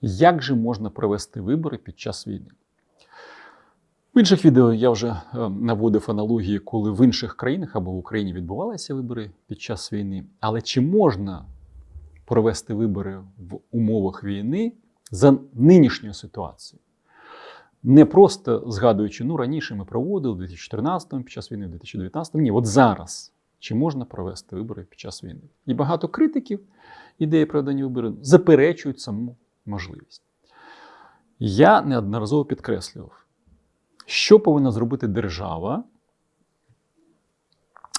Як же можна провести вибори під час війни? В інших відео я вже е, наводив аналогії, коли в інших країнах або в Україні відбувалися вибори під час війни. Але чи можна провести вибори в умовах війни за нинішньою ситуацією? Не просто згадуючи, ну раніше ми проводили в 2014-му під час війни, в 2019-му. ні, от зараз. Чи можна провести вибори під час війни? І багато критиків ідеї проведення виборів заперечують саму можливість. Я неодноразово підкреслював, що повинна зробити держава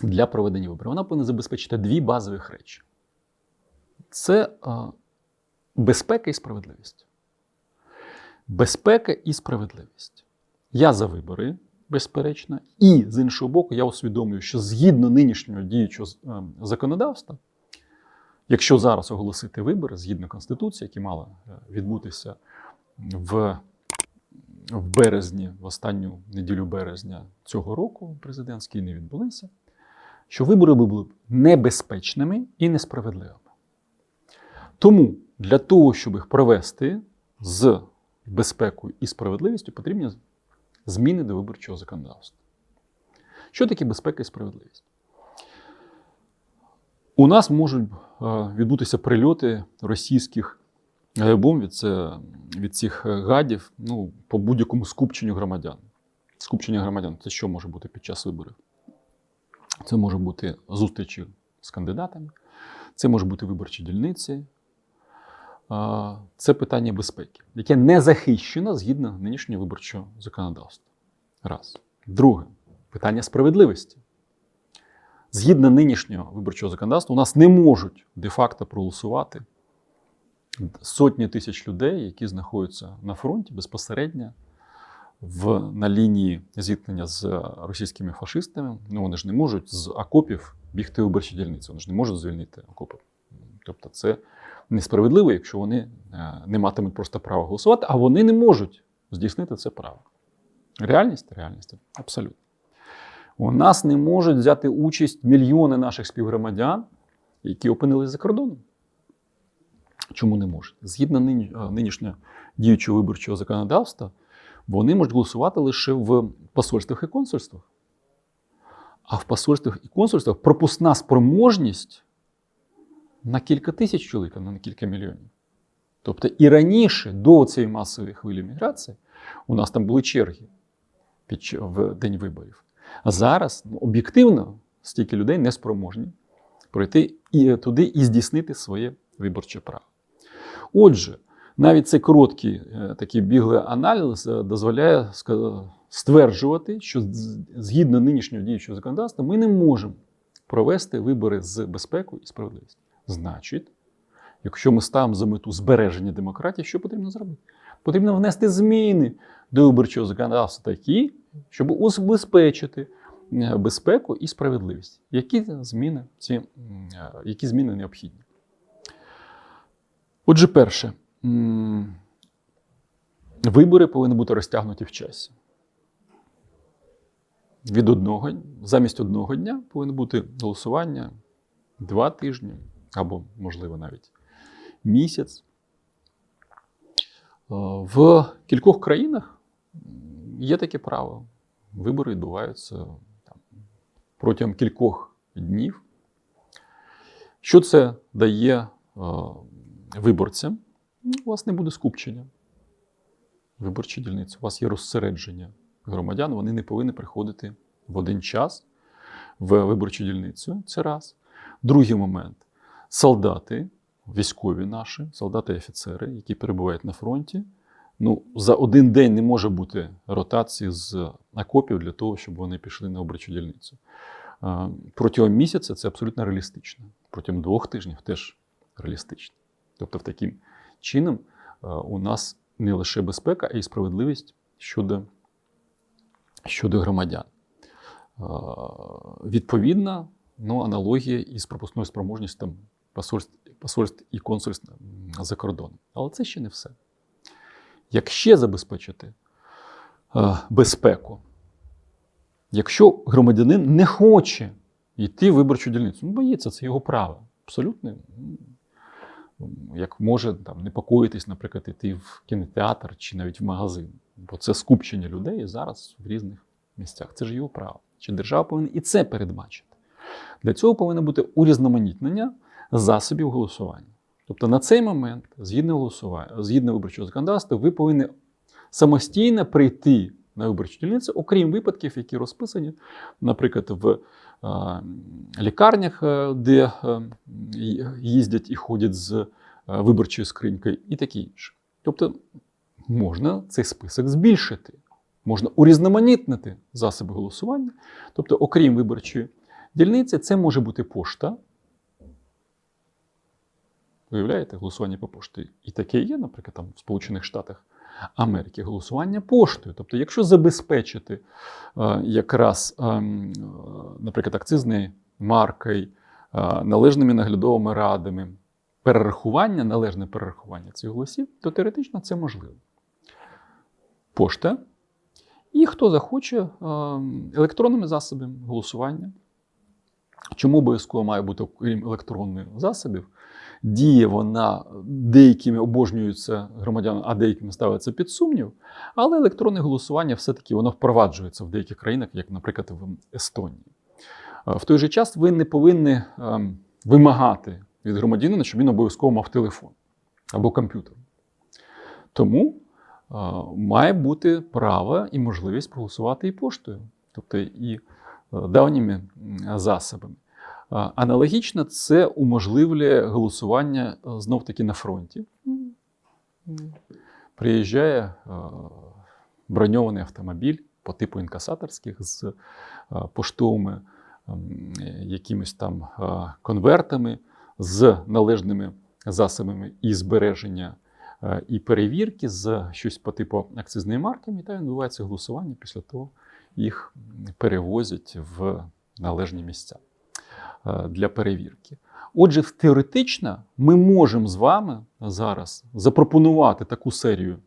для проведення виборів. Вона повинна забезпечити дві базових речі: це а, безпека і справедливість. Безпека і справедливість. Я за вибори, безперечно, і з іншого боку, я усвідомлюю, що згідно нинішнього діючого е, законодавства, якщо зараз оголосити вибори згідно Конституції, які мали е, відбутися в, в березні, в останню неділю березня цього року, президентські не відбулися, що вибори були небезпечними і несправедливими. Тому для того, щоб їх провести з безпекою і справедливістю, потрібні зміни до виборчого законодавства. Що таке безпека і справедливість? У нас можуть відбутися прильоти російських бомб це від цих гадів ну, по будь-якому скупченню громадян. Скупчення громадян це що може бути під час виборів? Це може бути зустрічі з кандидатами, це може бути виборчі дільниці. Це питання безпеки, яке не захищено згідно нинішнього виборчого законодавства. Раз. Друге питання справедливості. Згідно нинішнього виборчого законодавства, у нас не можуть де-факто проголосувати сотні тисяч людей, які знаходяться на фронті безпосередньо в, на лінії зіткнення з російськими фашистами. Ну, вони ж не можуть з окопів бігти у виборчі дільниці, вони ж не можуть звільнити окопи. Тобто, це несправедливо, якщо вони е, не матимуть просто права голосувати, а вони не можуть здійснити це право. Реальність реальність абсолютно. У нас не можуть взяти участь мільйони наших співгромадян, які опинились за кордоном. Чому не можуть? Згідно нинішнього діючого виборчого законодавства, вони можуть голосувати лише в посольствах і консульствах. А в посольствах і консульствах пропускна спроможність на кілька тисяч чоловік, а не на кілька мільйонів. Тобто і раніше, до цієї масової хвилі міграції, у нас там були черги під, в день виборів. А зараз ну, об'єктивно стільки людей не спроможні пройти і туди і здійснити своє виборче право. Отже, навіть цей короткий е, такий біглий аналіз е, дозволяє стверджувати, що згідно нинішнього діючого законодавства ми не можемо провести вибори з безпекою і справедливістю. Значить, якщо ми ставимо за мету збереження демократії, що потрібно зробити? Потрібно внести зміни до виборчого законодавства такі, щоб убезпечити е, безпеку і справедливість. Які зміни, ці, які зміни необхідні? Отже, перше, вибори повинні бути розтягнуті в часі. Від одного, замість одного дня повинно бути голосування два тижні або, можливо, навіть місяць. В кількох країнах є таке право. Вибори відбуваються там, протягом кількох днів. Що це дає виборцям? Ну, у вас не буде скупчення виборчі дільниці. У вас є розсередження громадян, вони не повинні приходити в один час в виборчу дільницю. Це раз. Другий момент солдати, військові наші, солдати і офіцери, які перебувають на фронті. Ну, за один день не може бути ротації з окопів для того, щоб вони пішли на виборчу дільницю. Протягом місяця це абсолютно реалістично. Протягом двох тижнів теж реалістично. Тобто, в таким чином у нас не лише безпека, а й справедливість щодо щодо громадян. Відповідна ну, аналогія із пропускною спроможністю посольств, посольств і консульств за кордоном. Але це ще не все. Як ще забезпечити безпеку, якщо громадянин не хоче йти в виборчу дільницю, ну боїться, це його право. Абсолютно як може там непокоїтись, наприклад, іти в кінотеатр чи навіть в магазин. Бо це скупчення людей зараз в різних місцях. Це ж його право. Чи держава повинна і це передбачити? Для цього повинно бути урізноманітнення засобів голосування. Тобто на цей момент, згідно голосування, згідно виборчого законодавства, ви повинні самостійно прийти на виборчу дільницю, окрім випадків, які розписані, наприклад, в е, лікарнях, е, де е, їздять і ходять з виборчою скринькою, і таке інше. Тобто можна цей список збільшити, можна урізноманітнити засоби голосування. Тобто, окрім виборчої дільниці, це може бути пошта. Виявляєте, голосування по пошті. І таке є, наприклад, там в Сполучених Штатах Америки голосування поштою. Тобто, якщо забезпечити е, якраз, е, е, наприклад, акцизною маркою, е, належними наглядовими радами, перерахування, належне перерахування цих голосів, то теоретично це можливо. Пошта. І хто захоче е, електронними засобами голосування. Чому обов'язково має бути, окрім електронних засобів, діє вона деякими обожнюються громадянами, а деякими ставиться під сумнів. Але електронне голосування все-таки воно впроваджується в деяких країнах, як, наприклад, в Естонії. Е, В той же час ви не повинні ем, вимагати від громадянина, щоб він обов'язково мав телефон або комп'ютер. Тому е, має бути право і можливість проголосувати і поштою, тобто і е, давніми засобами. Аналогічно це уможливлює голосування знов таки на фронті. Приїжджає е, броньований автомобіль по типу інкасаторських з е, поштовими ем, якимись там е, конвертами, з належними засобами і збереження е, і перевірки, з щось по типу акцизної марки, і там відбувається голосування. Після того їх перевозять в належні місця е, для перевірки. Отже, теоретично ми можемо з вами зараз запропонувати таку серію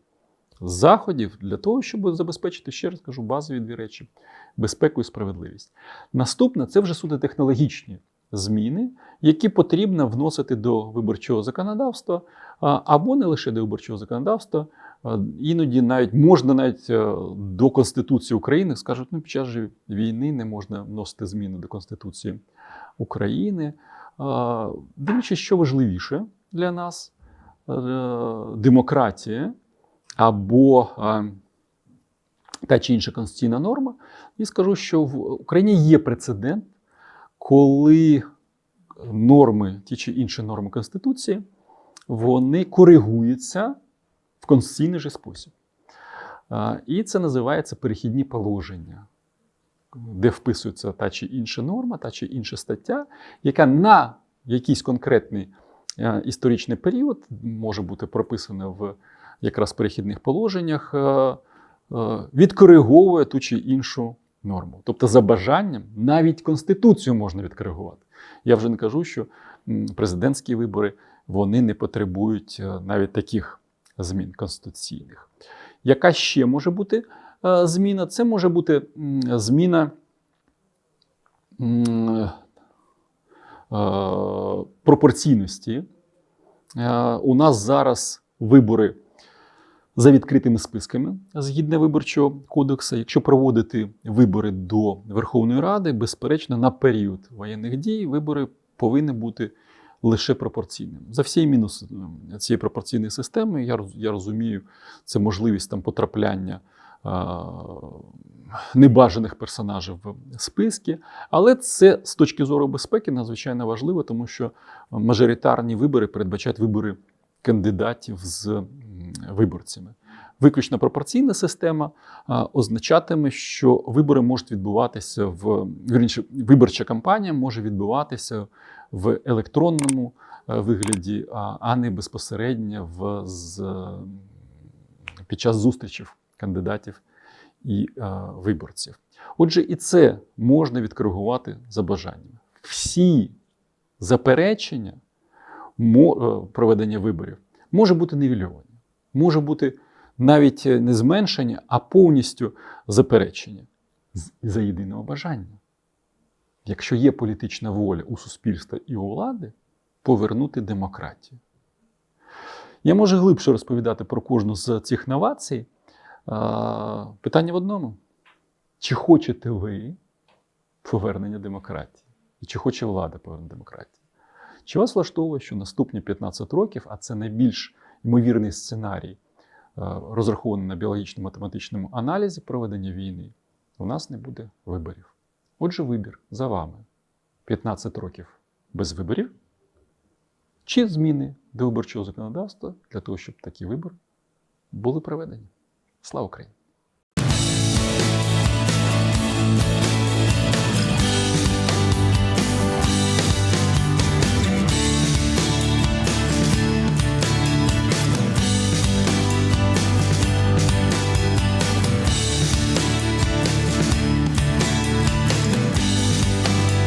заходів для того, щоб забезпечити, ще раз кажу, базові дві речі безпеку і справедливість. Наступне це вже суто технологічні зміни, які потрібно вносити до виборчого законодавства, або не лише до виборчого законодавства. А, Іноді навіть можна навіть е, до Конституції України скажуть, ну під час війни не можна вносити зміни до Конституції України. А, Дивлячись, що важливіше для нас е, демократія або е, та чи інша конституційна норма, і скажу, що в Україні є прецедент, коли норми, ті чи інші норми Конституції, вони коригуються в конституційний же спосіб. І це називається перехідні положення, де вписується та чи інша норма, та чи інша стаття, яка на якийсь конкретний е, історичний період може бути прописана в якраз перехідних положеннях, е, е, відкориговує ту чи іншу норму. Тобто, за бажанням навіть Конституцію можна відкоригувати. Я вже не кажу, що президентські вибори вони не потребують навіть таких змін конституційних. Яка ще може бути е, зміна? Це може бути зміна е, пропорційності. Е, У нас зараз вибори за відкритими списками згідно виборчого кодексу. Якщо проводити вибори до Верховної Ради, безперечно, на період воєнних дій вибори повинні бути лише пропорційними. За всі мінуси е, цієї пропорційної системи, я, я розумію, це можливість там потрапляння. а, Небажаних персонажів в списки, але це з точки зору безпеки надзвичайно важливо, тому що мажоритарні вибори передбачають вибори кандидатів з виборцями. Виключно пропорційна система означатиме, що вибори можуть відбуватися в вірніше, виборча кампанія може відбуватися в електронному е, вигляді, а, не безпосередньо в, з, під час зустрічів кандидатів і е, виборців. Отже, і це можна відкоригувати за бажанням. Всі заперечення е, проведення виборів може бути нівельовані, може бути навіть не зменшення, а повністю заперечення за єдиного бажання. Якщо є політична воля у суспільства і у влади, повернути демократію. Я можу глибше розповідати про кожну з цих новацій. Питання в одному: чи хочете ви повернення демократії? І чи хоче влада повернення демократії? Чи вас влаштовує, що наступні 15 років, а це найбільш ймовірний сценарій, е, розрахований на біологічно-математичному аналізі проведення війни, у нас не буде виборів. Отже, вибір за вами: 15 років без виборів, чи зміни до виборчого законодавства для того, щоб такі вибори були проведені. Слава Україні!